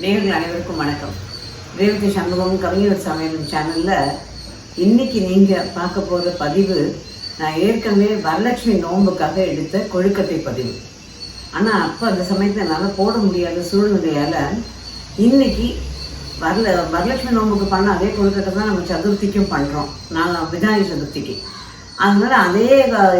நேர்கள் அனைவருக்கும் வணக்கம். ரேவதி சண்முகம் கவிஞர் சமையல் சேனலில் இன்னைக்கு நீங்கள் பார்க்க போகிற பதிவு நான் ஏற்கனவே வரலட்சுமி நோன்புக்காக எடுத்த கொழுக்கட்டை பதிவு. ஆனால் அப்போ அந்த சமயத்தில் என்னால் போட முடியாத சூழ்நிலையால் இன்னைக்கு வரல வரலட்சுமி நோன்புக்கு பண்ண அதே கொழுக்கட்டை தான் நம்ம சதுர்த்திக்கும் பண்ணுறோம் நான் விநாயகர் சதுர்த்திக்கு. அதனால் அதே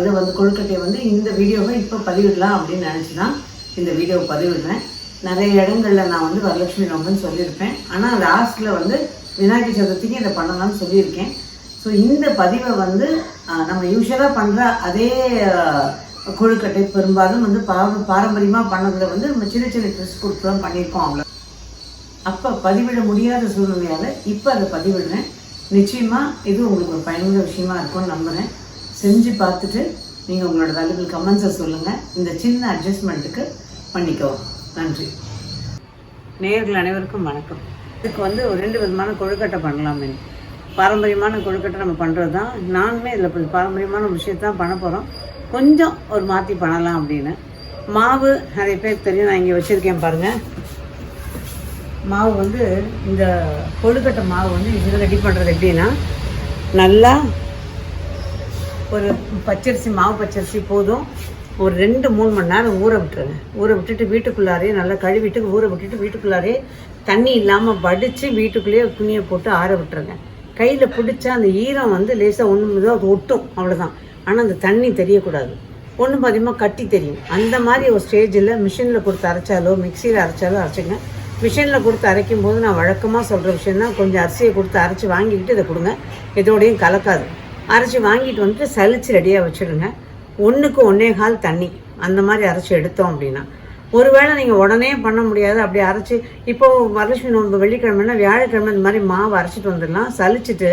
இதை வந்து கொழுக்கட்டையை வந்து இந்த வீடியோவை இப்போ பதிவிடலாம் அப்படின்னு நினச்சி தான் இந்த வீடியோவை பதிவிடுறேன். நிறைய இடங்களில் நான் வந்து வரலட்சுமி நோம்புன்னு சொல்லியிருப்பேன். ஆனால் லாஸ்ட்டில் வந்து விநாயகர் சதுர்த்திக்கு இதை பண்ணலாம்னு சொல்லியிருக்கேன். ஸோ இந்த பதிவை வந்து நம்ம யூஸ்வலாக பண்ணுற அதே கொழுக்கட்டை பெரும்பாலும் வந்து பார பாரம்பரியமாக பண்ணதில் வந்து நம்ம சின்ன சின்ன ட்ரெஸ் கொடுத்து தான் பண்ணியிருக்கோம் அவ்வளோ அப்போ பதிவிட முடியாத சூழ்நிலையால் இப்போ அதை பதிவிடுறேன். நிச்சயமாக இது உங்களுக்கு ஒரு பயனுள்ள விஷயமா இருக்கும்னு நம்புகிறேன் செஞ்சு பார்த்துட்டு நீங்கள் உங்களோட வேல்யூபிள் கமெண்ட்ஸை சொல்லுங்கள் இந்த சின்ன அட்ஜஸ்ட்மெண்ட்டுக்கு பண்ணிக்கோ. நன்றி. நேர்கள் அனைவருக்கும் வணக்கம். இதுக்கு வந்து ஒரு ரெண்டு விதமான கொழுக்கட்டை பண்ணலாமே பாரம்பரியமான கொழுக்கட்டை நம்ம பண்ணுறது தான் நானுமே இதில் பாரம்பரியமான விஷயத்தை தான் பண்ண போகிறோம் கொஞ்சம் ஒரு மாற்றி பண்ணலாம் அப்படின்னு. மாவு நிறைய பேருக்கு தெரியும் நான் இங்கே வச்சுருக்கேன் பாருங்கள் மாவு வந்து இந்த கொழுக்கட்டை மாவு வந்து இதில் ரெடி பண்ணுறது எப்படின்னா நல்லா ஒரு பச்சரிசி மாவு பச்சரிசி போதும். ஒரு ரெண்டு மூணு மணி நேரம் ஊற விட்டுருங்க. ஊற விட்டுட்டு வீட்டுக்குள்ளாரே நல்லா கழுவிட்டு ஊற விட்டுட்டு வீட்டுக்குள்ளாரே தண்ணி இல்லாமல் வடித்து வீட்டுக்குள்ளேயே துணியை போட்டு ஆற விட்டுருங்க. கையில் பிடிச்சா அந்த ஈரம் வந்து லேசாக ஒன்று அது ஒட்டும் அவ்வளோதான் ஆனால் அந்த தண்ணி தெரியக்கூடாது. ஒன்று பாதியமாக கட்டி தெரியும். அந்த மாதிரி ஒரு ஸ்டேஜில் மிஷினில் கொடுத்து அரைச்சாலோ மிக்சியில் அரைச்சாலோ அரைச்சிங்க. மிஷினில் கொடுத்து அரைக்கும் போது நான் வழக்கமாக சொல்கிற விஷயம் தான் கொஞ்சம் அரிசியை கொடுத்து அரைச்சி வாங்கிக்கிட்டு இதை கொடுங்க. இதோடையும் கலக்காது. அரைச்சி வாங்கிட்டு வந்துட்டு சலிச்சு ரெடியாக வச்சுடுங்க. ஒன்றுக்கு ஒன்றே கால் தண்ணி. அந்த மாதிரி அரைச்சி எடுத்தோம் அப்படின்னா. ஒருவேளை நீங்கள் உடனே பண்ண முடியாது. அப்படி அரைச்சி இப்போது வரலட்சுமி நோன்பு வெள்ளிக்கிழமைனா வியாழக்கிழமை இந்த மாதிரி மாவு அரைச்சிட்டு வந்துடலாம். சலிச்சிட்டு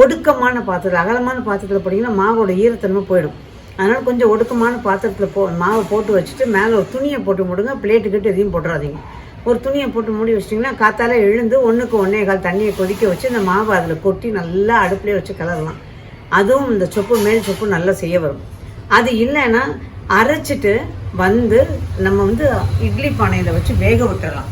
ஒடுக்கமான பாத்திரத்தில் அகலமான பாத்திரத்தில் போட்டிங்கன்னா மாவோட ஈரத்தன்மை போயிடும். அதனால் கொஞ்சம் ஒடுக்கமான பாத்திரத்தில் போ மாவை போட்டு வச்சுட்டு மேலே ஒரு துணியை போட்டு முடுங்க. பிளேட்டு கிட்ட எதையும் போட்டுறாதீங்க. ஒரு துணியை போட்டு மூடி வச்சிட்டிங்கன்னா காத்தால எழுந்து ஒன்றுக்கு ஒன்றே கால் தண்ணியை கொதிக்க வச்சு இந்த மாவை அதில் கொட்டி நல்லா அடுப்புலேயே வச்சு கலரலாம் அதுவும் இந்த சொப்பு மேல் சொப்பு நல்லா செய்ய வரும். அது இல்லைன்னா அரைச்சிட்டு வந்து நம்ம வந்து இட்லி பானையில் வச்சு வேக விட்டுறலாம்.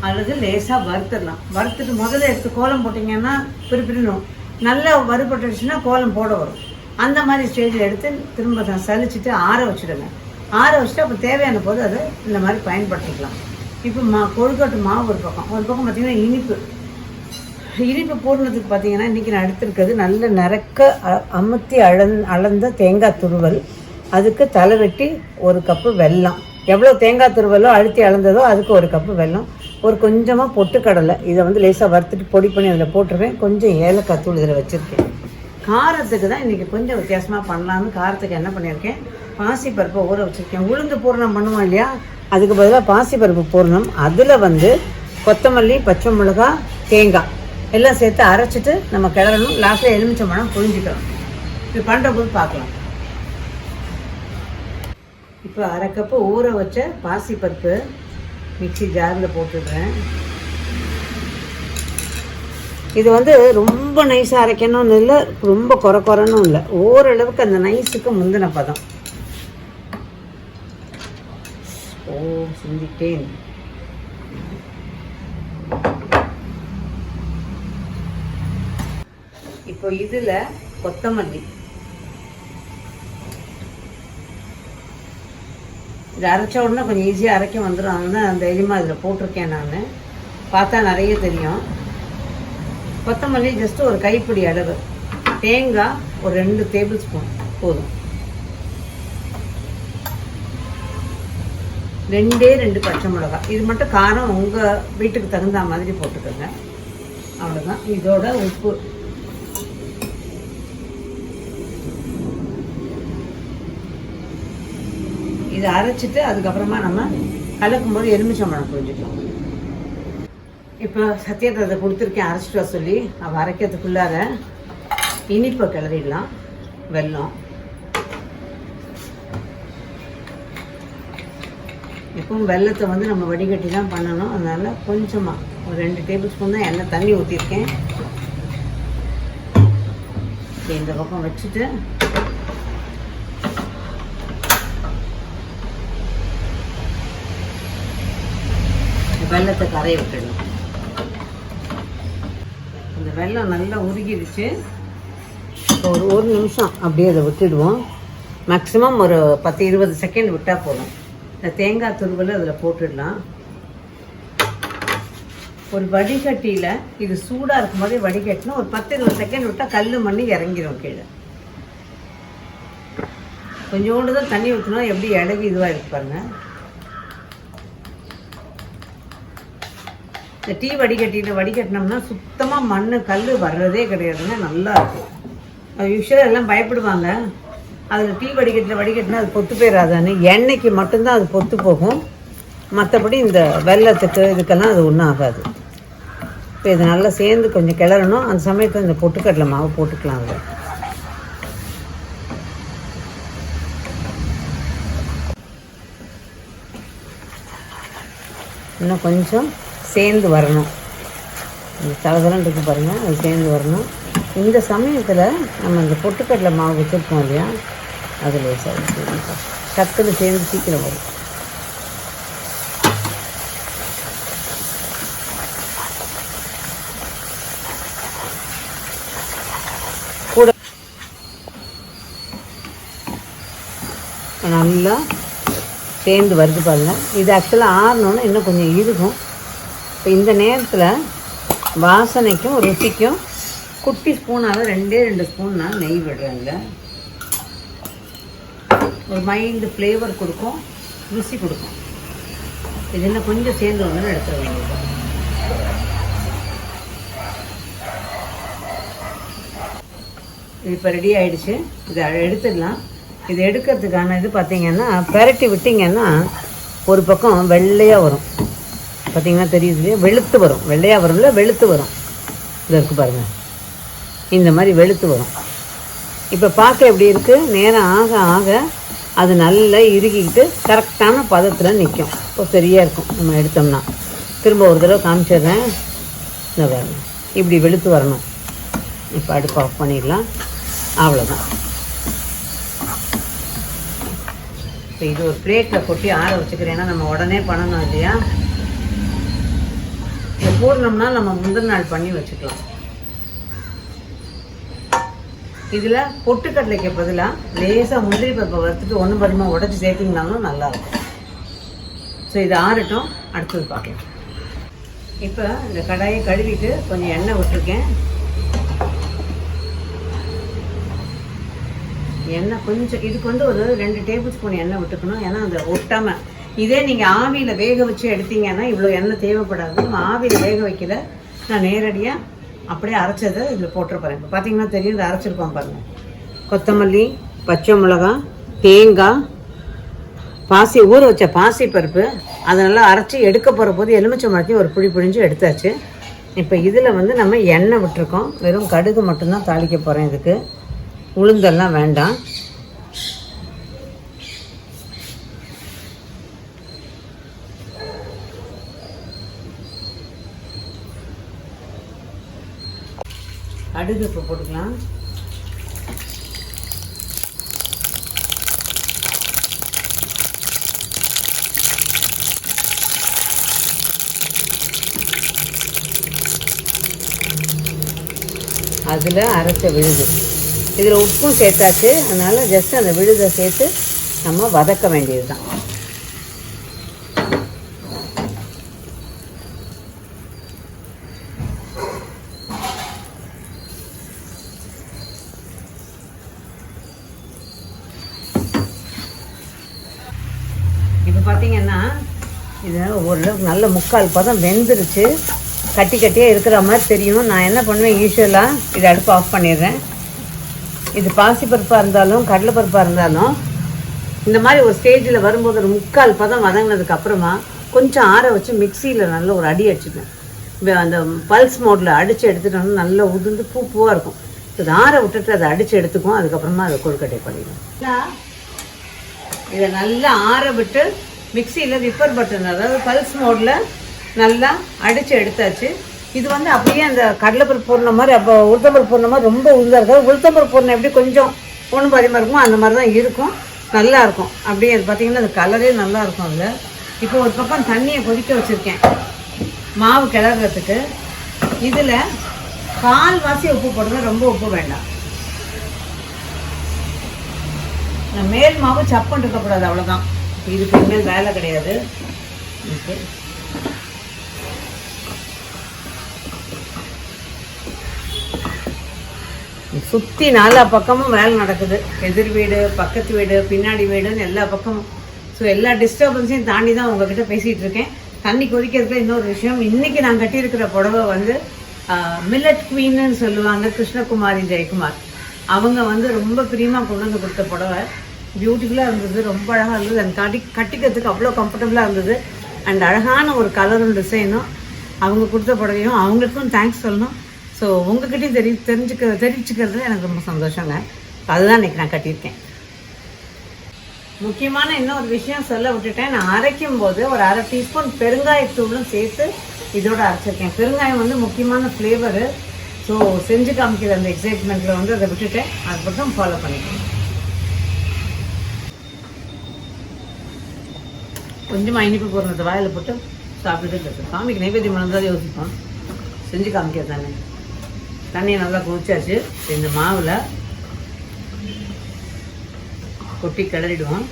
அல்லது லேசாக வறுத்துடலாம். வறுத்துட்டு முதல்ல எடுத்து கோலம் போட்டிங்கன்னா பிரிப்பிடணும். நல்லா வறுபட்டுடுச்சுன்னா கோலம் போட வரும். அந்த மாதிரி ஸ்டேஜில் எடுத்து திரும்ப சலிச்சுட்டு சலிச்சிட்டு ஆற வச்சுடுங்க. ஆற வச்சுட்டு அப்போ தேவையான போது அதை இந்த மாதிரி பயன்படுத்திக்கலாம். இப்போ மா கொழுக்கட்டு மாவு ஒரு பக்கம். ஒரு பக்கம் பார்த்திங்கன்னா இனிப்பு. இனிப்பு போடுறதுக்கு பார்த்தீங்கன்னா இன்றைக்கி நான் எடுத்திருக்கிறது நல்ல நிறக்க அ- அமுத்தி அளந் அளந்த தேங்காய் துருவல். அதுக்கு தலை வெட்டி ஒரு கப்பு வெல்லம். எவ்வளோ தேங்காய் துருவலோ அழுத்தி அளந்ததோ அதுக்கு ஒரு கப்பு வெல்லம். ஒரு கொஞ்சமாக பொட்டுக்கடலை இதை வந்து லேசாக வறுத்துட்டு பொடி பண்ணி அதில் போட்டுருவேன். கொஞ்சம் ஏலக்காய் தூள் இதில் வச்சுருக்கேன். காரத்துக்கு தான் இன்றைக்கி கொஞ்சம் வித்தியாசமாக பண்ணலான்னு காரத்துக்கு என்ன பண்ணியிருக்கேன்? பாசிப்பருப்பை ஊற வச்சுருக்கேன். உளுந்து பூரணம் பண்ணுவோம் இல்லையா? அதுக்கு பதிலாக பாசிப்பருப்பு பூரணம். அதில் வந்து கொத்தமல்லி பச்சை மிளகாய் தேங்காய். எல்லாம் சேர்த்து அரைச்சிட்டு நம்ம கிளறணும். லாஸ்ட்டில் எலுமிச்சம்பழம் புழிஞ்சிக்கலாம் இது பண்ணுற போது பார்க்கலாம். இப்போ அரை கப்பு ஊற வச்ச பாசிப்பருப்பு மிக்சி ஜாரில் போட்டுடுறேன். இது வந்து ரொம்ப நைஸாக அரைக்கணும்னு இல்லை ரொம்ப குறை குறைனும் இல்லை. ஓரளவுக்கு அந்த நைஸுக்கு முந்தின பதம். ஓ சிந்திட்டேன். இப்போ இதில் கொத்தமல்லி. இது அரைச்ச உடனே கொஞ்சம் ஈஸியாக அரைக்க வந்துடும் அதனால் அந்த எளிமா இதில் போட்டிருக்கேன் நான். பார்த்தா நிறைய தெரியும். கொத்தமல்லி ஜஸ்ட் ஒரு கைப்பிடி அளவு. தேங்காய் ஒரு ரெண்டு டேபிள் ஸ்பூன் போதும். ரெண்டே ரெண்டு பச்சை மிளகாய். இது மட்டும் காரம் உங்கள் வீட்டுக்கு தகுந்த மாதிரி போட்டுக்கோங்க. அவ்வளோதான் இதோட உப்பு. இதை அரைச்சிட்டு அதுக்கப்புறமா நம்ம கலக்கும் போது எலுமிச்சம்பழம் புரிஞ்சுக்கலாம் இப்போ சத்தியத்தை கொடுத்துருக்கேன் அரைச்சிட்டு வர சொல்லி. அவள் அரைக்கிறதுக்குள்ளார இனிப்பை கிளறிடலாம் வெல்லம். இப்போ வெல்லத்தை வந்து நம்ம வடிகட்டி தான் பண்ணணும். அதனால் கொஞ்சமாக ஒரு ரெண்டு டேபிள் ஸ்பூன் தான் எண்ணெய் தண்ணி ஊற்றிருக்கேன் இந்த பக்கம் வச்சுட்டு வெள்ளத்தை கரைய விட்டுடணும் அந்த வெல்லம் நல்லா உருகிடுச்சு. ஒரு ஒரு நிமிஷம் அப்படியே அதை விட்டுடுவோம். மேக்ஸிமம் ஒரு பத்து இருபது செகண்ட் விட்டால் போதும். இந்த தேங்காய் துருவலை அதில் போட்டுடலாம். ஒரு வடிகட்டியில் இது சூடாக இருக்கும்போதே வடிகட்டினா ஒரு பத்து இருபது செகண்ட் விட்டால் கல் மண்ணு இறங்கிரும் கீழே. கொஞ்சோண்டு தான் தண்ணி ஊற்றினா எப்படி இலகி இதுவாக இருக்கு பாருங்கள் இந்த டீ வடிகட்டியில் வடிகட்டினோம்னா சுத்தமாக மண் கல் வர்றதே கிடையாதுங்க. நல்லா இருக்கும் அது யூஸ்வலாக எல்லாம் பயப்படுவாங்க. அதில் டீ வடிகட்டில் வடிகட்டினா அது பொத்து போயிடாதான்னு எண்ணெய்க்கு மட்டும்தான் அது பொத்து போகும். மற்றபடி இந்த வெள்ளத்துக்கு இதுக்கெல்லாம் அது ஒன்றும் ஆகாது. இப்போ இது நல்லா சேர்ந்து கொஞ்சம் கிளறணும். அந்த சமயத்தில் இந்த பொட்டுக்கடலை மாவு போட்டுக்கலாம் அதில். இன்னும் கொஞ்சம் சேர்ந்து வரணும். இந்த தலதலம் இருக்கு பாருங்கள் அது சேர்ந்து வரணும். இந்த சமயத்தில் நம்ம இந்த பொட்டுக்கடலை மாவு வச்சுருக்கோம் இல்லையா? அதில் டக்குன்னு சேர்ந்து சீக்கிரம் வரும். கூட நல்லா சேர்ந்து வருது பாருங்க. இது ஆக்சுவலாக ஆறணுன்னா இன்னும் கொஞ்சம் இருக்கும் இப்போ இந்த நேரத்தில் வாசனைக்கும் ருசிக்கும் குட்டி ஸ்பூனால் ரெண்டே ரெண்டு ஸ்பூன் நான் நெய் விடுறேங்க ஒரு மைல்டு ஃப்ளேவர் கொடுக்கும் ருசி கொடுக்கும். இது இன்னும் கொஞ்சம் சேர்ந்து வந்து எடுத்துட வேண்டியது இது இப்போ ரெடி ஆகிடுச்சு இதை எடுத்துடலாம். இது எடுக்கிறதுக்கான இது பார்த்தீங்கன்னா பெரட்டி விட்டிங்கன்னா ஒரு பக்கம் வெள்ளையாக வரும். பார்த்தீங்கன்னா தெரியுது இல்லையா வெளுத்து வரும். வெள்ளையாக வரும்ல வெளுத்து வரும். இதில் இருக்குது பாருங்கள் இந்த மாதிரி வெளுத்து வரும். இப்போ பார்க்க எப்படி இருக்குது நேரம் ஆக ஆக அது நல்லா இறுகிக்கிட்டு கரெக்டான பதத்தில் நிற்கும் இப்போ சரியாக இருக்கும். நம்ம எடுத்தோம்னா. திரும்ப ஒரு தடவை காமிச்சிடுறேன். இந்த பாருங்க. இப்படி வெளுத்து வரணும். இப்போ அடுப்பு ஆஃப் பண்ணிடலாம். அவ்வளோதான் இப்போ இது ஒரு பிளேட்டில் கொட்டி ஆற வச்சுக்கிறேன். ஏன்னா நம்ம உடனே பண்ணணும் இல்லையா? இது நம்ம முந்தின நாள் பண்ணி வச்சுக்கலாம். இதில் பொட்டுக்கடலைக்கு பதிலாக லேசாக முந்திரி பருப்பை வறுத்துட்டு ஒன்று பருமா உடச்சி சேர்த்திங்கனாலும் நல்லாயிருக்கும் ஸோ இது ஆறட்டும். அடுத்தது பார்க்கலாம். இப்போ இந்த கடாயை கழுவிட்டு கொஞ்சம் எண்ணெய் விட்டுருக்கேன். எண்ணெய் கொஞ்சம் இதுக்கு வந்து ஒரு ரெண்டு டேபிள் ஸ்பூன் எண்ணெய் விட்டுக்கணும். ஏன்னா அந்த ஒட்டாமல் இதே நீங்கள் ஆவியில் வேக வச்சு எடுத்தீங்கன்னா இவ்வளோ எண்ணெய் தேவைப்படாது. நம்ம ஆவியில் வேக வைக்கல. நான் நேரடியாக அப்படியே அரைச்சதை இதில் போட்டிருப்பேன். இப்போ பார்த்தீங்கன்னா தெரியும் இதை அரைச்சிருப்போம் பாருங்கள் கொத்தமல்லி பச்சை மிளகாய் தேங்காய் பாசி ஊற வச்ச பாசி பருப்பு அதை நல்லா அரைச்சி எடுக்க போகிற போது எலுமிச்சை மரத்தையும் ஒரு புளி புழிஞ்சு எடுத்தாச்சு. இப்போ இதில் வந்து நம்ம எண்ணெய் விட்டுருக்கோம். வெறும் கடுகு மட்டும்தான் தாளிக்க போகிறேன் இதுக்கு. உளுந்தெல்லாம் வேண்டாம். கடுகு இப்போ போட்டுக்கலாம். அதில் அரைச்ச விழுது. இதில் உப்பும் சேர்த்தாச்சு. அதனால் ஜஸ்ட் அந்த விழுதை சேர்த்து நம்ம வதக்க வேண்டியது தான் இப்போ பார்த்தீங்கன்னா இது ஓரளவுக்கு நல்ல முக்கால் பதம் வெந்துருச்சு. கட்டி கட்டியாக இருக்கிற மாதிரி தெரியும். நான் என்ன பண்ணுவேன் யூஸ்வலாக இதை அடுப்பு ஆஃப் பண்ணிடுறேன். இது பாசிப்பருப்பாக இருந்தாலும் கடலைப்பருப்பாக இருந்தாலும் இந்த மாதிரி ஒரு ஸ்டேஜில் வரும்போது ஒரு முக்கால் பதம் வதங்கினதுக்கு அப்புறமா கொஞ்சம் ஆற வச்சு மிக்சியில் நல்ல ஒரு அடி அடிச்சுப்பேன். அந்த பல்ஸ் மோடில் அடித்து எடுத்துட்டோம்னா நல்லா உதிர்ந்து பூ பூவாக இருக்கும். இது ஆற விட்டுட்டு அதை அடித்து எடுத்துக்குவோம். அதுக்கப்புறமா அதை கொழுக்கட்டை பண்ணிடுவோம். இதை நல்லா ஆற விட்டு மிக்சியில் விப்பர் பட்டன் அதாவது பல்ஸ் மோடில் நல்லா அடித்து எடுத்தாச்சு. இது வந்து அப்படியே அந்த கடலைப்பருப்பு போடுற மாதிரி அப்போ உளுத்தம்பருப்பு போடுற மாதிரி ரொம்ப உளுதாக இருக்காது. உளுத்தம்பருப்பு போடுற எப்படி கொஞ்சம் ஒன்று பாதிமாக இருக்குமோ அந்த மாதிரி தான் இருக்கும். நல்லாயிருக்கும் அப்படியே அது பார்த்தீங்கன்னா அது கலரே நல்லாயிருக்கும் அதில். இப்போ ஒரு பக்கம் தண்ணியை கொதிக்க வச்சுருக்கேன். மாவு கிளறதுக்கு. இதில் கால் வாசி உப்பு போடுங்க ரொம்ப உப்பு வேண்டாம். மேல் மாவு சப்புன்னு இருக்கக்கூடாது அவ்வளோதான் இதுக்கு இனிமேல் வேலை கிடையாது. ஓகே சுற்றி நாலா பக்கமும் வேலை நடக்குது. எதிர் வீடு பக்கத்து வீடு பின்னாடி வீடுன்னு எல்லா பக்கமும். ஸோ எல்லா டிஸ்டர்பன்ஸையும் தாண்டி தான் உங்ககிட்ட பேசிகிட்டு இருக்கேன் தண்ணி கொதிக்கிறதுல இன்னொரு விஷயம் இன்னைக்கு நான் கட்டியிருக்கிற புடவை வந்து மில்லட் குவீன்னு சொல்லுவாங்க கிருஷ்ணகுமாரி ஜெயக்குமார். அவங்க வந்து ரொம்ப பிரியமாக கொண்டு வந்து கொடுத்த புடவை. பியூட்டிஃபுல்லாக இருந்தது ரொம்ப அழகாக இருந்தது. அந்த கட்டி கட்டிக்கிறதுக்கு அவ்வளோ கம்ஃபர்டபுளாக இருந்தது. அண்ட் அழகான ஒரு கலரும் டிசைனும் அவங்க கொடுத்த புடவையும் அவங்களுக்கும் தேங்க்ஸ் சொல்லணும். ஸோ உங்ககிட்டையும் தெரி தெரிஞ்சுக்க தெரிவிச்சுக்கிறதுல எனக்கு ரொம்ப சந்தோஷங்க. அதுதான் இன்றைக்கி நான் கட்டியிருக்கேன். முக்கியமான இன்னொரு விஷயம் சொல்ல விட்டுட்டேன். நான் அரைக்கும் போது ஒரு அரை டீஸ்பூன் பெருங்காயத்தூளும் சேர்த்து இதோட அரைச்சிருக்கேன். பெருங்காயம் வந்து முக்கியமான ஃப்ளேவரு ஸோ செஞ்சு காமிக்கிற அந்த எக்ஸைட்மெண்ட்டில் வந்து அதை விட்டுட்டேன். அதுக்கப்புறம் மட்டும் ஃபாலோ பண்ணிக்கிறேன் கொஞ்சமாக இனிப்பு போடுறது வாயில் போட்டு சாப்பிட்டுட்டு இருக்கு சாமிக்கு நைவேத்தியம் பண்ணதான் யோசிப்போம். செஞ்சு காமிக்கிறது தானே. தண்ணியை நல்லா குளிச்சாச்சு இந்த மாவில் கொட்டி கிளறிடுவோம்.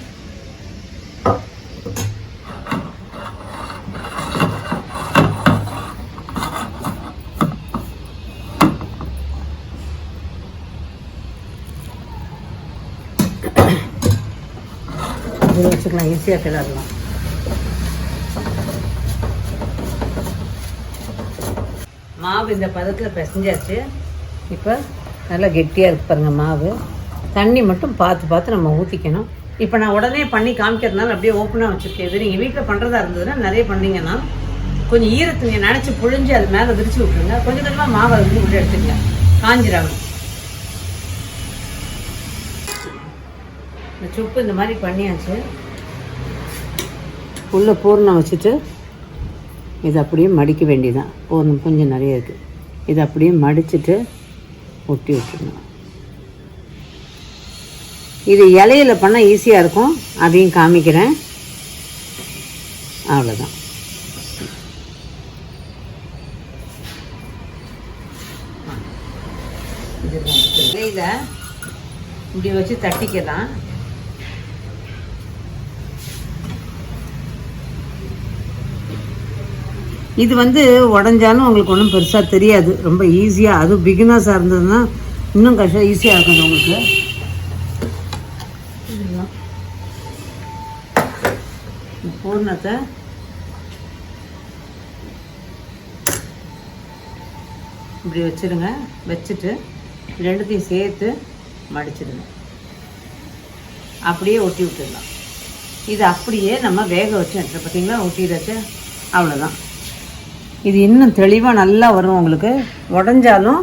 வச்சுக்கலாம் ஈஸியாக கிளறலாம். மாவு இந்த பதத்தில் பிசைஞ்சாச்சு. இப்போ நல்லா கெட்டியாக இருக்கு பாருங்கள் மாவு. தண்ணி மட்டும் பார்த்து பார்த்து நம்ம ஊற்றிக்கணும் இப்போ நான் உடனே பண்ணி காமிக்கிறதுனால அப்படியே ஓப்பனாக வச்சுருக்கேன். இது நீங்கள் வீட்டில் பண்ணுறதா இருந்ததுன்னா நிறைய பண்ணிங்கன்னா கொஞ்சம் ஈரத்துணியை நினச்சி புழிஞ்சு அது மேலே விரிச்சு விட்ருங்க கொஞ்சம் கொஞ்சமாக மாவை வந்து உள்ளே எடுத்துங்க காஞ்சிடாம. இந்த சுப்பு இந்த மாதிரி பண்ணியாச்சு. உள்ளே பூர்ணம் வச்சுட்டு இது அப்படியே மடிக்க வேண்டியதான் போதும் கொஞ்சம் நிறைய இருக்குது இது அப்படியே மடிச்சிட்டு ஒட்டி விட்டுருணும் இது இலையில பண்ணால் ஈஸியாக இருக்கும். அதையும் காமிக்கிறேன். அவ்வளோதான் இதை இப்படி வச்சு தட்டிக்கலாம். இது வந்து உடஞ்சாலும் உங்களுக்கு ஒன்றும் பெருசாக தெரியாது. ரொம்ப ஈஸியாக அதுவும் பிகினர்ஸாக இருந்ததுன்னா இன்னும் கஷ்டம் ஈஸியாக இருக்கும் உங்களுக்கு. பூர்ணத்தை இப்படி வச்சிருங்க. வச்சுட்டு ரெண்டுத்தையும் சேர்த்து மடிச்சிடுங்க. அப்படியே ஒட்டி விட்டுடலாம். இது அப்படியே நம்ம வேக வச்சு எடுத்து பார்த்தீங்களா? ஒட்டிடுறது அவ்வளோதான் இது இன்னும் தெளிவாக நல்லா வரும் உங்களுக்கு. உடஞ்சாலும்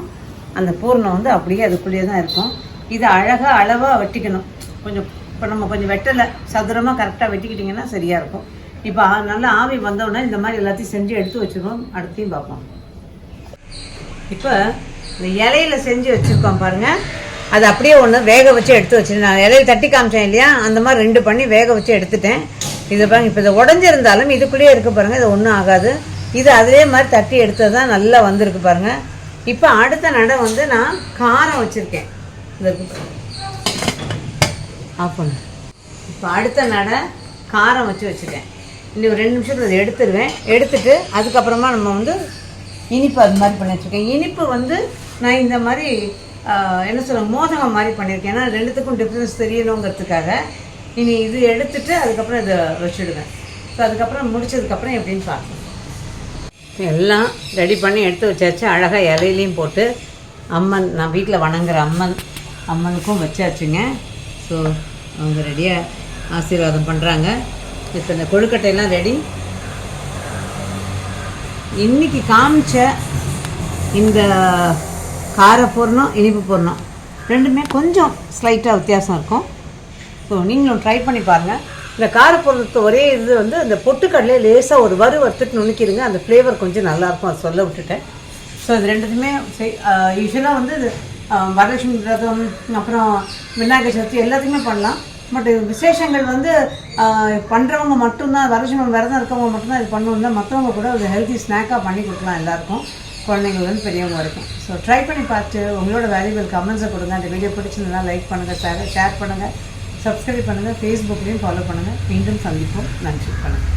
அந்த பூர்ணம் வந்து அப்படியே அதுக்குள்ளேயே தான் இருக்கும். இது அழகாக அளவாக வெட்டிக்கணும். கொஞ்சம் இப்போ நம்ம கொஞ்சம் வெட்டலை. சதுரமாக கரெக்டாக வெட்டிக்கிட்டிங்கன்னா சரியாக இருக்கும். இப்போ ஆ- நல்லா ஆவி வந்தோடனே இந்த மாதிரி எல்லாத்தையும் செஞ்சு எடுத்து வச்சுருவோம். அடுத்தையும் பார்ப்போம். இப்போ இந்த இலையில செஞ்சு வச்சுருக்கோம் பாருங்கள் அது அப்படியே ஒன்று வேக வச்சு எடுத்து வச்சுருந்தேன் நான் இலையில தட்டி காமிச்சேன் இல்லையா? அந்த மாதிரி ரெண்டு பண்ணி வேக வச்சு எடுத்துட்டேன். இது பாருங்க இப்போ இதை உடஞ்சிருந்தாலும் இதுக்குள்ளேயே இருக்க பாருங்கள் இது ஒன்றும் ஆகாது. இது அதே மாதிரி தட்டி எடுத்தது தான் நல்லா வந்திருக்கு பாருங்கள் இப்போ அடுத்த நடை வந்து நான் காரம் வச்சுருக்கேன். இந்த ஆஃப் பண்ணு. இப்போ அடுத்த நடை காரம் வச்சு வச்சுட்டேன் இன்னும் ஒரு ரெண்டு நிமிஷத்தில் அதை எடுத்துருவேன். எடுத்துட்டு அதுக்கப்புறமா நம்ம வந்து இனிப்பு அது மாதிரி பண்ணி வச்சுருக்கேன். இனிப்பு வந்து நான் இந்த மாதிரி என்ன சொல்ல மோதகம் மாதிரி பண்ணியிருக்கேன். ஏன்னா ரெண்டுத்துக்கும் டிஃப்ரென்ஸ் தெரியணுங்கிறதுக்காக. இனி இது எடுத்துட்டு அதுக்கப்புறம் இதை வச்சுடுவேன். ஸோ அதுக்கப்புறம் முடிச்சதுக்கப்புறம் எப்படின்னு பார்க்கலாம் எல்லாம் ரெடி பண்ணி எடுத்து வச்சாச்சு. அழகாக இலையிலையும் போட்டு அம்மன் நான் வீட்டில் வணங்குற அம்மன் அம்மனுக்கும் வச்சாச்சுங்க. ஸோ அவங்க ரெடியாக ஆசீர்வாதம் பண்ணுறாங்க இப்போ இந்த கொழுக்கட்டையெல்லாம் ரெடி இன்றைக்கி காமிச்ச இந்த கார பூர்ணம் இனிப்பு பூர்ணம் ரெண்டுமே கொஞ்சம் ஸ்லைட்டாக வித்தியாசம் இருக்கும். ஸோ நீங்களும் ட்ரை பண்ணி பாருங்கள் இந்த காரப்பொருளத்தை ஒரே இது வந்து அந்த பொட்டுக்கடலையே லேசாக ஒரு வறு வறுத்துட்டு நுணுக்கிடுங்க அந்த ஃப்ளேவர் கொஞ்சம் நல்லாயிருக்கும். அதை சொல்ல விட்டுட்டேன். ஸோ இது ரெண்டுத்துமே யூஸ்வலாக வந்து இது வரலட்சுமி விரதம் அப்புறம் விநாயகர் சதுர்த்தி எல்லாத்தையுமே பண்ணலாம். பட் விசேஷங்கள் வந்து பண்ணுறவங்க மட்டும்தான் வரலட்சுமி விரதம் இருக்கவங்க மட்டும்தான் இது பண்ணணும் மற்றவங்க கூட ஒரு ஹெல்த்தி ஸ்நாக்காக பண்ணி கொடுக்கலாம் எல்லாருக்கும். குழந்தைங்கள்லேருந்து பெரியவங்க வரைக்கும். ஸோ ட்ரை பண்ணி பார்த்து உங்களோட வேல்யூபிள் கமெண்ட்ஸை கொடுங்க. அந்த வீடியோ பிடிச்சிருந்தா லைக் பண்ணுங்கள் ஷேர் ஷேர் பண்ணுங்கள் சப்ஸ்கிரைப் பண்ணுங்கள் ஃபேஸ்புக்லேயும் ஃபாலோ பண்ணுங்கள் மீண்டும் சந்திப்போம். நன்றி வணக்கம்.